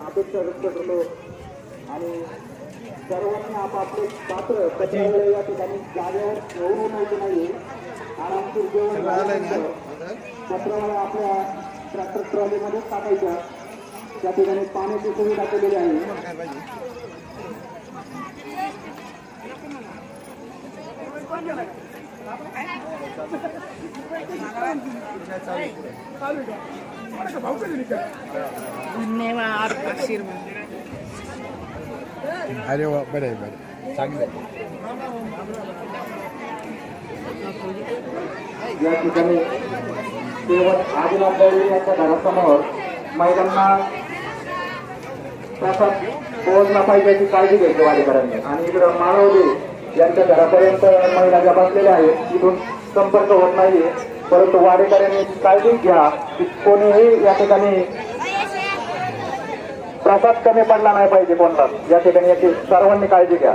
अपेक्षा व्यक्त करतो आणि सर्वांनी आपापले पात्र वेळे या ठिकाणी जागेवर येऊ नये. नाही आरामशीर जेवण कचरावळ्या आपल्या ट्रॅक्टर ट्रॉलीमध्ये टाकायच्या त्या ठिकाणी पाण्याची सुविधा केलेली आहे धन्यवाद आशीर्वाद अरे वा बरं आहे बरं. चांगलं या ठिकाणी केवळ आदिनाथ दळवी यांच्या घरासमोर महिलांना प्रसाद पोहोचला पाहिजे याची काळजी घेतली वाडेकरांनी आणि इकडं माळवले यांच्या घरापर्यंत महिला ज्या बसलेल्या आहेत तिथून संपर्क होत नाहीये. परंतु वाडेकऱ्यांनी काळजी घ्या की कोणीही या ठिकाणी प्रसाद कमी पडला नाही पाहिजे कोणता या ठिकाणी याची सर्वांनी काळजी घ्या.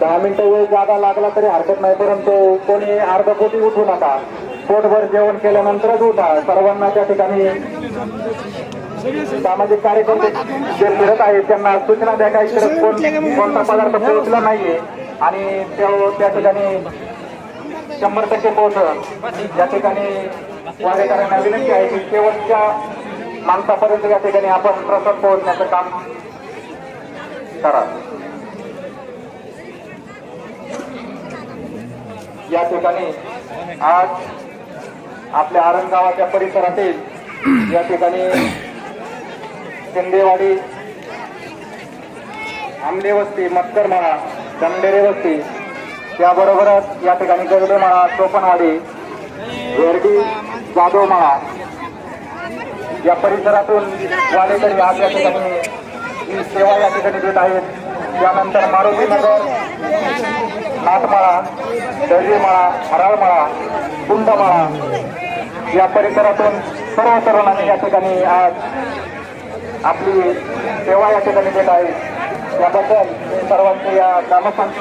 दहा मिनिटं वेळ जागा लागला तरी हरकत नाही परंतु कोणी अर्ध कोटी उठू नका. पोटभर जेवण केल्यानंतरच उठा. सर्वांना त्या ठिकाणी सामाजिक कार्यकर्ते जे फिरत आहेत त्यांना सूचना द्या काही कोण कोणता पदार्थ पोहोचला नाहीये. आणि त्यो त्या ठिकाणी शंभर टक्के पोहोचल. या ठिकाणी वाडेकरांना विनंती आहे की शेवटच्या माणसापर्यंत या ठिकाणी आपण प्रसाद पोहोचण्याचं काम करा. या ठिकाणी आज आपल्या आरण गावाच्या परिसरातील या ठिकाणी शिंदेवाडी आंबेवस्ती मत्करमाळा चंदेरे वस्ती. त्याबरोबरच या ठिकाणी गगडेमाळा चोपनवाडी वेरडी म्हणा या परिसरातून वाडेकरी आज या ठिकाणी ही सेवा या ठिकाणी देत आहेत. त्यानंतर मारुतीनगर नाथमाळा दर्जीमाळा हराळमाळा कुंडमाळा या परिसरातून सर्व तरुणांनी या ठिकाणी आज आपली सेवा या ठिकाणी देत आहे याबद्दल सर्वांचे या ग्रामस्थांचे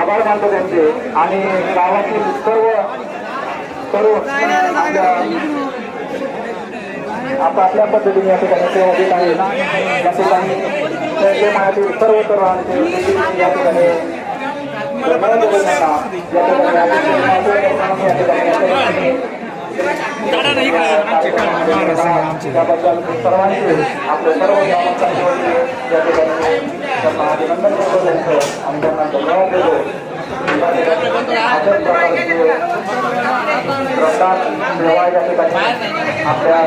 आभार मानतो त्यांचे. आणि गावातील सर्व तरुण आता आपल्या पद्धतीने या ठिकाणी सेवा देत आहेत. या ठिकाणी शहरातील सर्व तरुणांचे या ठिकाणी धन्यवाद या ठिकाणी या ठिकाणी सर्व आपल्या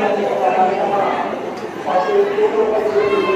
व्यक्त करू. या